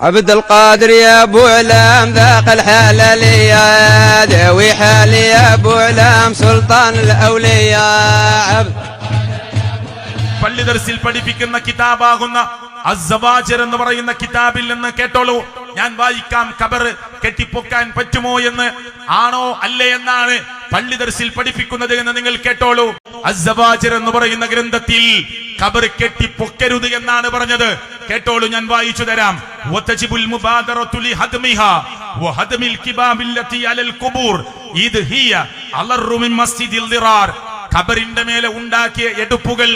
عبد القادر يا ابو علام ذاق الحلالية ذوي حالي يا ابو علام سلطان الاولياء عبد പള്ളി ദർസിൽ പഠിപ്പിക്കുന്ന കിതാബാകുന്ന അസവാജർ എന്ന് പറയുന്ന കിതാബിൽ നിന്ന് കേട്ടോളൂ ഞാൻ വായിക്കാം ഖബർ കെട്ടിപ്പൊക്കാൻ പറ്റുമോ എന്ന്. ആണോ അല്ലേ എന്നാണ് പള്ളി ദർസിൽ പഠിപ്പിക്കുന്നത് എന്ന് നിങ്ങൾ കേട്ടോളൂ. അസവാചർ എന്ന് പറയുന്ന ഗ്രന്ഥത്തിൽ ഖബർ കെട്ടിപ്പൊക്കരുത് എന്നാണ് പറഞ്ഞത്. കേട്ടോളൂ ഞാൻ വായിച്ചു തരാം. ഖബറിന്റെ മേലെ ഉണ്ടാക്കിയ എടുപ്പുകൾ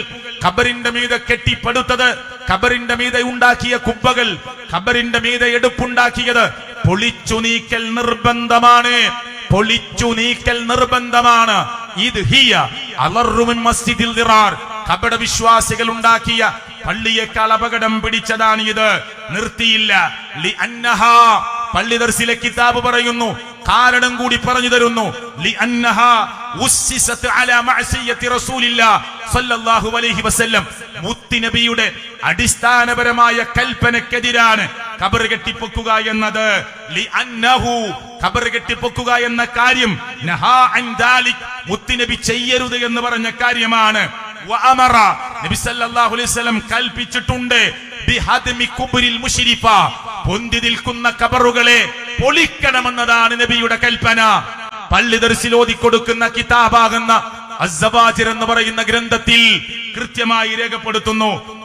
ഖബറിന്റെ മീതെ കെട്ടിപ്പടുത്തത് ഖബറിന്റെ മീതെ ഉണ്ടാക്കിയ കുബ്ബകൾ ഖബറിന്റെ മീതെ എടുപ്പുണ്ടാക്കിയത് പൊളിച്ചു നീക്കൽ നിർബന്ധമാണ്. പൊളിച്ചു നീക്കൽ നിർബന്ധമാണ്. ഇത് ഹിയ അലറുമിൻ മസ്ജിദിൽ ദിറാർ കപട വിശ്വാസികൾ ഉണ്ടാക്കിയ പള്ളിയേക്കാൾ അപകടം പിടിച്ചതാണ് ഇത്. നിർത്തിയില്ല. ലി അന്നഹാ പള്ളി ദർശിലെ കിതാബ് പറയുന്നു കാരണം കൂടി പറഞ്ഞു തരുന്നു. ലി മുത്തുനബിയുടെ അടിസ്ഥാനപരമായ കൽപ്പനക്കെതിരാണ് ഖബർ കെട്ടിപ്പൊക്കുക എന്നത്. ഖബർ കെട്ടിപ്പൊക്കുക എന്ന കാര്യം മുത്തുനബി ചെയ്യരുത് എന്ന് പറഞ്ഞ കാര്യമാണ്. വഅമറ നബി സല്ലല്ലാഹു അലൈഹി വസല്ലം കൽപ്പിച്ചിട്ടുണ്ട്. ബിഹദ്മി കുബ്രിൽ മുശ്രിഫ പൊന്തി നിൽക്കുന്ന കബറുകളെ പൊളിക്കണമെന്നതാണ് നബിയുടെ കൽപ്പന. പള്ളി ദർശിലോതി കൊടുക്കുന്ന കിതാബാകുന്ന അസ്സവാജിർ എന്ന് പറയുന്ന ഗ്രന്ഥത്തിൽ കൃത്യമായി രേഖപ്പെടുത്തുന്നു.